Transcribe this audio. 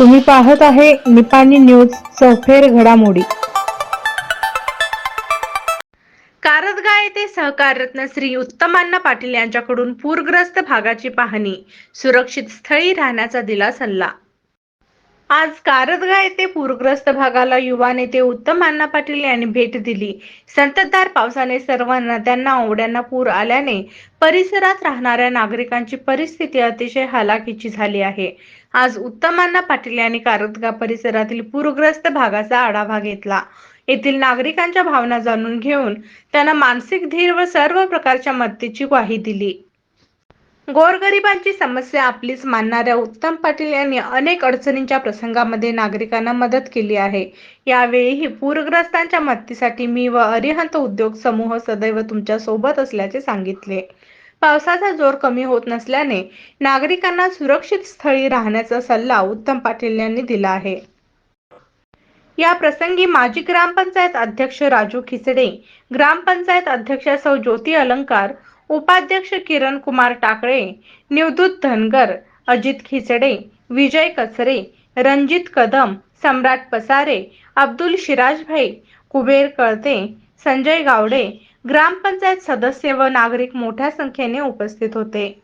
तुम्ही पाहत आहे निपाणी न्यूज चौफेर घडामोडी. कारदगा येथे सहकाररत्न श्री उत्तमांना पाटील यांच्याकडून पूरग्रस्त भागाची पाहणी. सुरक्षित स्थळी राहण्याचा दिला सल्ला. आज कारदगा येथे पूरग्रस्त भागाला युवा नेते उत्तम अण्णा पाटील यांनी भेट दिली. संततधार पावसाने सर्व नद्यांना ओढ्यांना पूर आल्याने परिसरात राहणाऱ्या नागरिकांची परिस्थिती अतिशय हलाखीची झाली आहे. आज उत्तम अण्णा पाटील यांनी कारदगा परिसरातील पूरग्रस्त भागाचा आढावा घेतला. येथील नागरिकांच्या भावना जाणून घेऊन त्यांना मानसिक धीर व सर्व प्रकारच्या मदतीची ग्वाही दिली. गोरगरिबांची समस्या आपलीच मानणाऱ्या उत्तम पाटील यांनी अनेक अडचणींच्या प्रसंगामध्ये नागरिकांना मदत केली आहे. यावेळीही पूरग्रस्तांच्या मदतीसाठी मी व अरिहंत उद्योग समूह सदैव तुमच्यासोबत असल्याचे सांगितले. पावसाचा जोर कमी होत नसल्याने नागरिकांना सुरक्षित स्थळी राहण्याचा सल्ला उत्तम पाटील यांनी दिला आहे. या प्रसंगी माजी ग्रामपंचायत अध्यक्ष राजू खिचडे ग्रामपंचायत अध्यक्षा सौ ज्योती अलंकार उपाध्यक्ष किरण कुमार टाकळे निवदूत धनगर अजित खिचडे विजय कचरे रणजित कदम सम्राट पसारे अब्दुल शिराजभाई कुबेर कळते संजय गावडे ग्रामपंचायत सदस्य व नागरिक मोठ्या संख्येने उपस्थित होते.